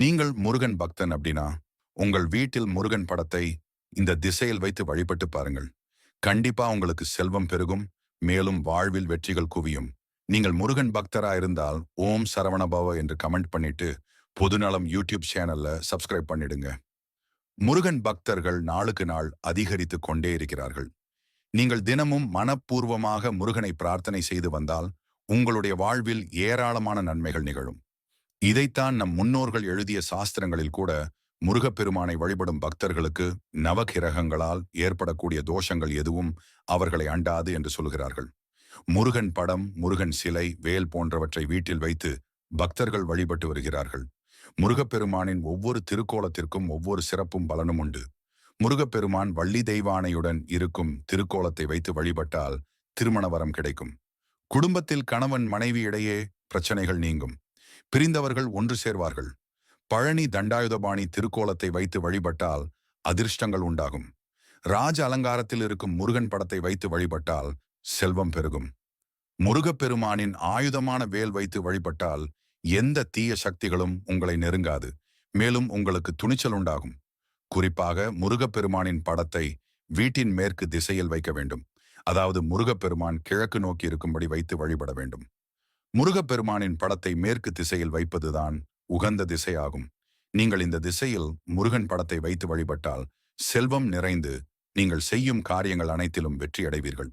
நீங்கள் முருகன் பக்தன் அப்படின்னா உங்கள் வீட்டில் முருகன் படத்தை இந்த திசையில் வைத்து வழிபட்டு பாருங்கள். கண்டிப்பா உங்களுக்கு செல்வம் பெருகும் மேலும் வாழ்வில் வெற்றிகள் குவியும். நீங்கள் முருகன் பக்தரா இருந்தால் ஓம் சரவணபவ என்று கமெண்ட் பண்ணிட்டு பொதுநலம் யூடியூப் சேனல்ல சப்ஸ்கிரைப் பண்ணிடுங்க. முருகன் பக்தர்கள் நாளுக்கு நாள் அதிகரித்து கொண்டே இருக்கிறார்கள். நீங்கள் தினமும் மனப்பூர்வமாக முருகனை பிரார்த்தனை செய்து வந்தால் உங்களுடைய வாழ்வில் ஏராளமான நன்மைகள் நிகழும். இதைத்தான் நம் முன்னோர்கள் எழுதிய சாஸ்திரங்களில் கூட முருகப்பெருமானை வழிபடும் பக்தர்களுக்கு நவகிரகங்களால் ஏற்படக்கூடிய தோஷங்கள் எதுவும் அவர்களை அண்டாது என்று சொல்கிறார்கள். முருகன் படம் முருகன் சிலை வேல் போன்றவற்றை வீட்டில் வைத்து பக்தர்கள் வழிபட்டு வருகிறார்கள். முருகப்பெருமானின் ஒவ்வொரு திருக்கோலத்திற்கும் ஒவ்வொரு சிறப்பும் பலனும் உண்டு. முருகப்பெருமான் வள்ளி தெய்வானையுடன் இருக்கும் திருக்கோலத்தை வைத்து வழிபட்டால் திருமண வரம் கிடைக்கும். குடும்பத்தில் கணவன் மனைவி இடையே பிரச்சனைகள் நீங்கும். பிரிந்தவர்கள் ஒன்று சேர்வார்கள். பழனி தண்டாயுதபாணி திருக்கோலத்தை வைத்து வழிபட்டால் அதிர்ஷ்டங்கள் உண்டாகும். ராஜ அலங்காரத்தில் இருக்கும் முருகன் படத்தை வைத்து வழிபட்டால் செல்வம் பெருகும். முருகப்பெருமானின் ஆயுதமான வேல் வைத்து வழிபட்டால் எந்த தீய சக்திகளும் உங்களை நெருங்காது. மேலும் உங்களுக்கு துணிச்சல் உண்டாகும். குறிப்பாக முருகப்பெருமானின் படத்தை வீட்டின் மேற்கு திசையில் வைக்க வேண்டும். அதாவது முருகப்பெருமான் கிழக்கு நோக்கி இருக்கும்படி வைத்து வழிபட வேண்டும். முருகப்பெருமானின் படத்தை மேற்கு திசையில் வைப்பதுதான் உகந்த திசையாகும். நீங்கள் இந்த திசையில் முருகன் படத்தை வைத்து வழிபட்டால் செல்வம் நிறைந்து நீங்கள் செய்யும் காரியங்கள் அனைத்திலும் வெற்றியடைவீர்கள்.